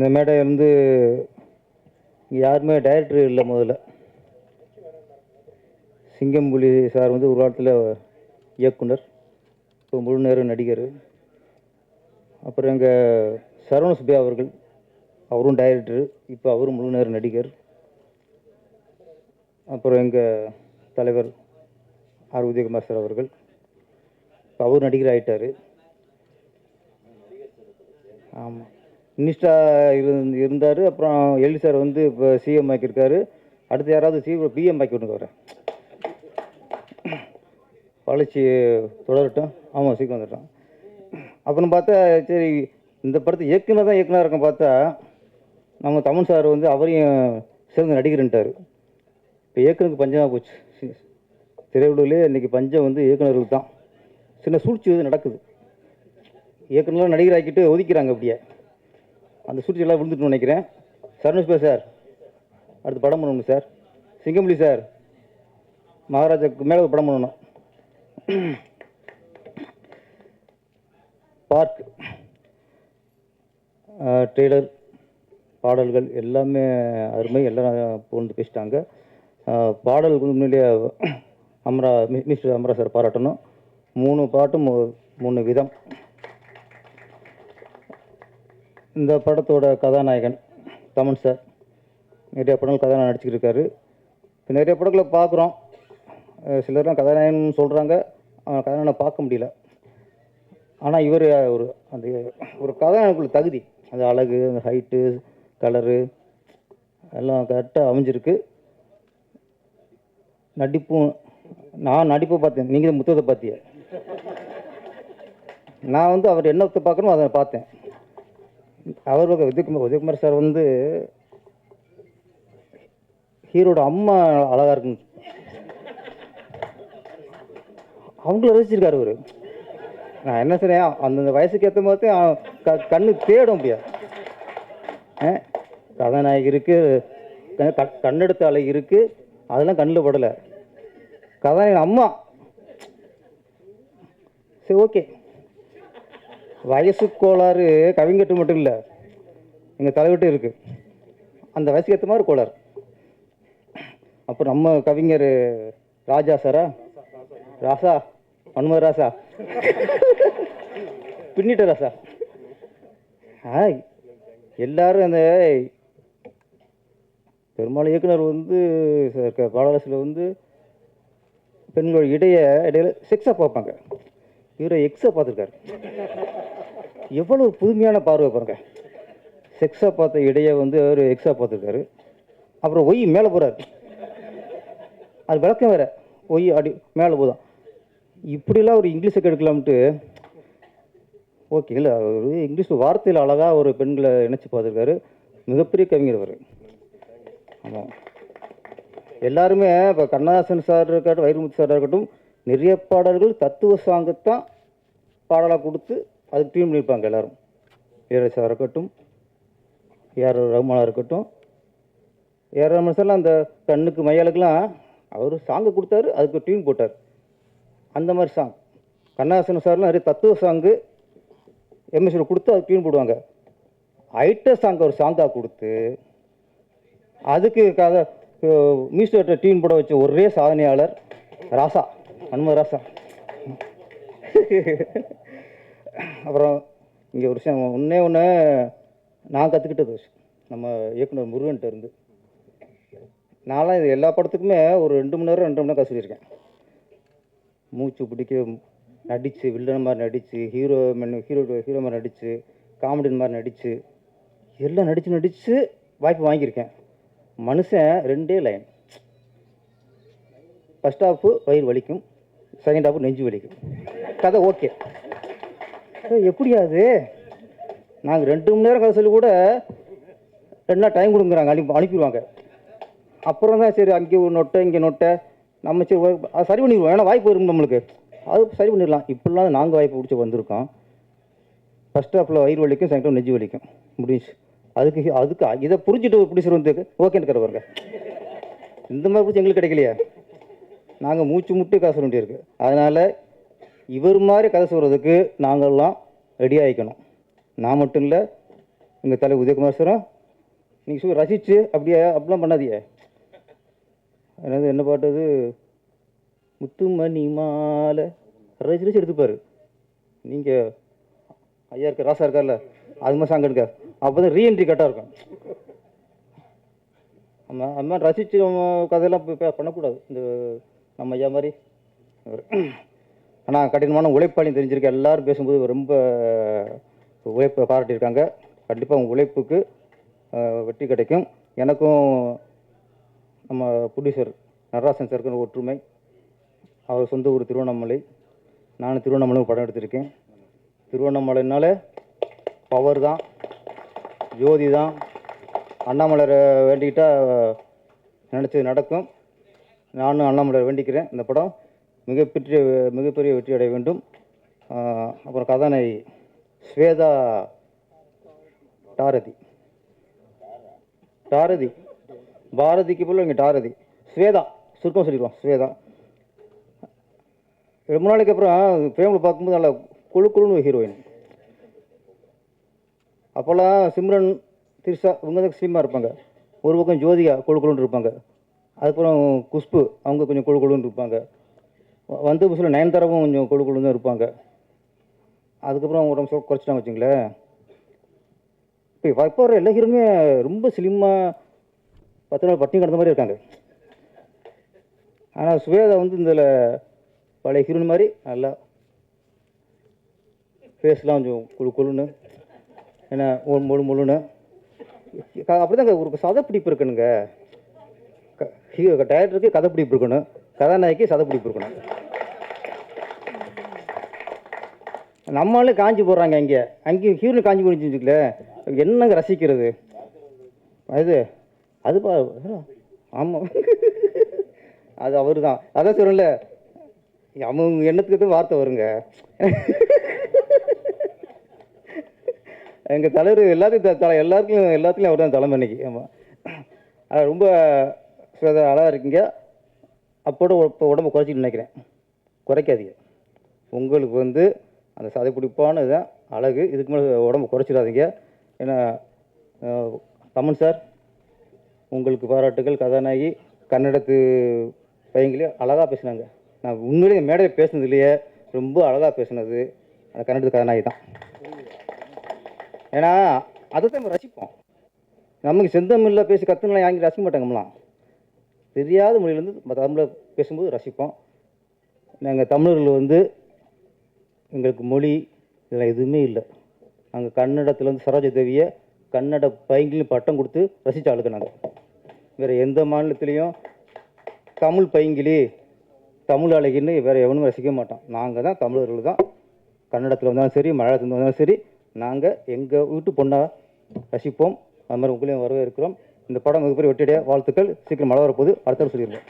இந்த மேடை வந்து யாருமே டைரக்டர் இல்லை முதல்ல. சிங்கம்புலி சார் வந்து ஒரு காலத்தில் இயக்குனர் இப்போ முழு நேர நடிகர். அப்புறம் எங்கள் சரவண சுபே அவர்கள் அவரும் டைரக்டர் இப்போ அவரும் முழு நேர நடிகர். அப்புறம் எங்கள் தலைவர் ஆர் உதயகுமார் சார் அவர்கள் இப்போ அவர் நடிகர் ஆகிட்டார் ஆமாம் மினிஸ்டராக இருந்து இருந்தார். அப்புறம் எல்லி சார் வந்து இப்போ சிஎம் ஆக்கியிருக்காரு. அடுத்து யாராவது சி பிஎம் ஆக்கி விடுங்க அவரை. வளர்ச்சி தொடரட்டும். ஆமாம் சீக்கிரம் வந்துட்டோம் அப்புறம் பார்த்தா சரி இந்த படத்தை இயக்குனர் தான் இயக்குனர் இருக்கும் பார்த்தா நம்ம தமிழ் சார் வந்து அவரையும் சிறந்த நடிகர்ன்ட்டார். இப்போ இயக்குனருக்கு பஞ்சமாக போச்சு. சி- திரையுலகிலே இன்றைக்கி பஞ்சம் வந்து இயக்குனருக்கு தான். சின்ன சூழ்ச்சி வந்து நடக்குது. இயக்குனர்லாம் நடிகராக்கிட்டு ஒதுக்கிறாங்க அப்படியே. அந்த சூழ்ச்சியெல்லாம் விழுந்துட்டு நினைக்கிறேன். சரணுஷ்பா சார்? அடுத்து படம் பண்ணணும் சார். சிங்கம்புலி சார். மகாராஜாக்கு மேலே ஒரு படம் பண்ணணும். பார்க். ட்ரெய்லர் பாடல்கள் எல்லாமே அருமை. எல்லாம் புகழ்ந்து பேசிட்டாங்க. பாடலுக்கு வந்து அமரா மி- மிஸ்டர் அமரா சார் பாராட்டணும். மூணு பாட்டும் மூணு விதம். இந்த படத்தோட கதாநாயகன் தமன் சார். நிறைய படங்கள் கதாநாயகன் நடிச்சுக்கிட்டு இருக்காரு இப்போ நிறைய படங்களை பார்க்குறோம். சிலர்லாம் கதாநாயகன் சொல்கிறாங்க அவன் கதாநாயகனை பார்க்க முடியல. ஆனால் இவர் ஒரு அந்த ஒரு கதாநாயகனுக்குள்ள தகுதி. அந்த அழகு அந்த ஹைட்டு கலரு எல்லாம் கரெக்டாக அமைஞ்சிருக்கு. நடிப்பும் நான் நடிப்பை பார்த்தேன். நீங்கள் முத்தத்தை பார்த்திய நான் வந்து அவர் என்னத்தை பார்க்கணும் அதை பார்த்தேன். அவர் உதயகுமார் உதயகுமார் சார் வந்து ஹீரோட அம்மா அழகாக இருக்குன்னு அவங்கள ரசிச்சிருக்காரு அவர் நான் என்ன சொன்னேன்? அந்தந்த வயசுக்கு ஏற்ற மாதிரி க கண்ணு தேடும் அப்படியா? கதாநாயகி இருக்குது க- கண்ணெடுத்த அலை இருக்குது அதெல்லாம் கண்ணில் படலை. கதாநாயகன் அம்மா. சரி ஓகே. வயசு கோளாறு கவிங்கட்டு மட்டும் இல்லை. எங்கள் தலைவிட்டு இருக்குது அந்த வயசுக்கு ஏற்ற மாதிரி கோளாறு. அப்புறம் நம்ம கவிஞர் ராஜா சாரா ராசா? மன்மத ராசா? பின்னிட்ட ராசா ஆ எல்லாரும் அந்த பெரும்பாலும் இயக்குனர் வந்து பாடலாசில் வந்து பெண்களோட இடைய இடையில செக்ஸாக பார்ப்பாங்க. இவரை எக்ஸை பார்த்துருக்காரு. எவ்வளவு புதுமையான பார்வை பாருங்க. செக்ஸை பார்த்த இடையே வந்து அவர் எக்ஸாக பார்த்துருக்காரு. அப்புறம் ஒய் மேலே போகிறார் அது விளக்கம் வேற. ஒய் அடி மேலே போதும் இப்படிலாம் ஒரு இங்கிலீஷை கெடுக்கலாம்ட்டு ஓகே இல்லை ஒரு இங்கிலீஷ் வார்த்தையில் அழகாக ஒரு பெண்களை இணைச்சி பார்த்துருக்காரு. மிகப்பெரிய கவிஞர் அவர் ஆமாம் எல்லாருமே இப்போ கண்ணதாசன் சார் இருக்கட்டும் வைரமுத்து சார் இருக்கட்டும் நிறைய பாடல்கள் தத்துவ சாங்கத்தான் பாடலாக கொடுத்து அதுக்கு ட்ரீம் பண்ணியிருப்பாங்க எல்லோரும். இளையராஜா இருக்கட்டும் ஏஆர் ரகுமானா இருக்கட்டும் ஏஆர் ரகுமான் சார்லாம் அந்த கண்ணுக்கு மையாளுக்கெல்லாம் அவர் சாங்கை கொடுத்தாரு அதுக்கு டியூன் போட்டார். அந்த மாதிரி சாங் கண்ணாசன் சார்லாம் நிறைய தத்துவ சாங்கு எம்எஸ்சியில் கொடுத்து அதுக்கு டியூன் போடுவாங்க. ஐட்ட சாங் ஒரு சாங்காக கொடுத்து அதுக்கு கதை மியூசிக் டியூன் போட வச்ச ஒரே சாதனையாளர் ராசா. அனும ராசா அப்புறம் இங்கே ஒரு விஷயம் ஒன்றே ஒன்று நான் கற்றுக்கிட்டது விஷயம் நம்ம இயக்குனர் முருகன்ட்ட இருந்து. நான்லாம் இது எல்லா படத்துக்குமே ஒரு ரெண்டு மணி நேரம் ரெண்டு மணி நேரம் கற்றுக்கிருக்கேன் மூச்சு பிடிக்க நடித்து வில்லன் மாதிரி நடித்து ஹீரோ ஹீரோ ஹீரோ மாதிரி நடித்து காமெடியன் மாதிரி நடித்து எல்லாம் நடித்து நடித்து வாய்ப்பு வாங்கியிருக்கேன். மனுஷன் ரெண்டே லைன் ஃபஸ்ட் ஹாஃபு வயிறு வலிக்கும். செகண்ட் ஹாஃபு நெஞ்சு வலிக்கும் கதை ஓகே எப்படியா அது நாங்கள் ரெண்டு மணி நேரம் கதை சொல்லி கூட ரெண்டு நாள் டைம் கொடுங்குறாங்க. அனுப்பி அனுப்பிடுவாங்க. அப்புறம் தான் சரி அங்கே ஒரு நொட்டை இங்கே நொட்டை. நம்ம சரி அது சரி பண்ணிடுவோம். ஏன்னா வாய்ப்பு வரும் நம்மளுக்கு. அது சரி பண்ணிடலாம். இப்படிலாம் நாங்கள் வாய்ப்பு பிடிச்சி வந்திருக்கோம். ஃபஸ்ட் ஹாஃபில் வயிறு வலிக்கும் செகண்ட் நெஞ்சு வலிக்கும். முடிஞ்சு அதுக்கு அதுக்கு இதை புரிஞ்சுட்டு பிடிச்சி ஓகேன்னு கருவாருங்க இந்த மாதிரி பிடிச்சி எங்களுக்கு கிடைக்கலையா? நாங்கள் மூச்சு முட்டி கதை சொல்ல வேண்டியிருக்கு. அதனால் இவர் மாதிரி கதை சொல்கிறதுக்கு நாங்கள்லாம் ரெடி ஆகிக்கணும் நான் மட்டும் இல்லை எங்கள் தலை உதயகுமார் சாரும் நீங்கள் சொல்லி ரசித்து அப்படியே அப்படிலாம் பண்ணாதியே என்னது என்ன பாட்டு முத்துமணி மாலை. ரசிச்சு ரசிச்சு எடுத்துப்பார். நீங்கள் ஐயா இருக்க ராசா இருக்கார்ல அது மாதிரி சாங் எடுக்க அப்போ தான் ரீஎன்ட்ரி கரெக்டாக இருக்கும். ஆமாம் அது மாதிரி ரசித்து நம்ம கதையெல்லாம் பண்ணக்கூடாது. இந்த நம்ம ஐயா மாதிரி. ஆனால் கடினமான உழைப்பாளியும் தெரிஞ்சிருக்க எல்லாரும் பேசும்போது ரொம்ப உழைப்பை பாராட்டியிருக்காங்க. கண்டிப்பாக உங்கள் உழைப்புக்கு வெற்றி கிடைக்கும். எனக்கும் நம்ம ப்ரொடியூசர் நடராசன் சாருக்கு ஒற்றுமை. அவர் சொந்த ஊர் திருவண்ணாமலை. நானும் திருவண்ணாமலை படம் எடுத்திருக்கேன். திருவண்ணாமலைனால பவர் தான் ஜோதி தான். அண்ணாமலரை வேண்டிக்கிட்டால் நினச்சது நடக்கும். நானும் அண்ணாமலையை வேண்டிக்கிறேன். இந்த படம் மிகப்பெரிய மிகப்பெரிய வெற்றி அடைய வேண்டும். அப்புறம் கதாநாயகி ஸ்வேதா டாரதி. டாரதி. பாரதிக்கு போல இங்கே டாரதி. ஸ்வேதா. சுருக்கம் சொல்லிடுவோம் ஸ்வேதா. ரொம்ப நாளைக்கு அப்புறம் ஃபேமிலி பார்க்கும்போது நல்லா குழு குழுன்னு ஹீரோயின் அப்போல்லாம் சிம்ரன் திரிஷா இவங்க தான் ஸ்லிம்மாக இருப்பாங்க. ஒரு பக்கம் ஜோதிகா குழு குழுன்னு இருப்பாங்க. அதுக்கப்புறம் குஷ்பு அவங்க கொஞ்சம் குழு குழுன்னு இருப்பாங்க. வந்து வந்த புதுசில் நயன்தாராவும் கொஞ்சம் குழு கொழுன்னு தான் இருப்பாங்க. அதுக்கப்புறம் அவங்க உடம்பு குறைச்சிட்டாங்க வச்சுங்களேன் இப்போ இப்போ வர எல்லா ஹீரோனுமே ரொம்ப ஸ்லிம்மாக பத்து நாள் பட்டினி கிடந்த மாதிரி இருக்காங்க. ஆனால் சுவேதா வந்து இதில் பழைய ஹீரோன் மாதிரி நல்லா ஃபேஸ்லாம் கொஞ்சம் குழு கொழுன்னு ஏன்னா ஒரு முழு முழுன்னு. அப்படிதாங்க ஒரு சதப்பிடிப்பு இருக்கணுங்க ஹீரோ டைரக்டருக்கு கதை பிடிப்பு இருக்கணும். கதாநாயகி சதப்பிடிப்பு இருக்கணும். நம்மளும் காஞ்சி போடுறாங்க அங்கே அங்கேயும் ஹீரோனு காஞ்சி போடுச்சு என்னங்க ரசிக்கிறது? அது அது பா ஆமாம் அது அவர் தான் அதான் சொல்லல அவங்க எண்ணத்துக்கு தான் வார்த்தை வருங்க. எங்கள் தலைவர் எல்லாத்தையும் த- தலை எல்லாத்துக்கும் எல்லாத்துலேயும் அவர் தான் தலைமை இன்னைக்கு ஆமாம் அது ரொம்ப அழகாக இருக்கீங்க. அப்போட இப்போ உடம்பு குறைச்சிட்டு நினைக்கிறேன். குறைக்காதீங்க. உங்களுக்கு வந்து அந்த சதை பிடிப்பான இதுதான் அழகு. இதுக்கு மேலே உடம்பு குறைச்சிடாதீங்க. ஏன்னா தமன் சார் உங்களுக்கு பாராட்டுகள் கதாநாயகி கன்னடத்து பையங்களே அழகாக பேசினாங்க. நான் உண்மையிலேயே மேடையில் இல்லையே. ரொம்ப அழகாக பேசுனது அந்த கன்னடத்து கதாநாயகி தான். ஏன்னா அதை தான் நம்ம ரசிப்போம். நமக்கு செந்தமிழில் பேசி கற்றுலாம் யாங்கி ரசிக்க மாட்டாங்கம்லாம். தெரியாத மொழியிலேருந்து தமிழில் பேசும்போது ரசிப்போம். நாங்கள் தமிழர்கள் வந்து எங்களுக்கு மொழி இதெல்லாம் எதுவுமே இல்லை. நாங்கள் கன்னடத்தில் வந்து சரோஜ தேவியை கன்னட பைங்கிலும் பட்டம் கொடுத்து ரசித்த ஆளுக்கு நாங்கள் வேறு எந்த மாநிலத்துலேயும் தமிழ் பைங்கிலி தமிழ் அழகின்னு வேறு எவனும் ரசிக்க மாட்டோம். நாங்கள் தான் தமிழர்கள் தான். கன்னடத்தில் வந்தாலும் சரி மலையாளத்தில் வந்தாலும் சரி நாங்கள் எங்கள் வீட்டு பொண்ணாக ரசிப்போம். அது மாதிரி உங்களையும் வரவே இருக்கிறோம் இந்த படம் மிகப்பெரிய வெற்றிடைய வாழ்த்துக்கள். சீக்கிரம் மழை வரப்போது அடுத்த சொல்லிடுவோம்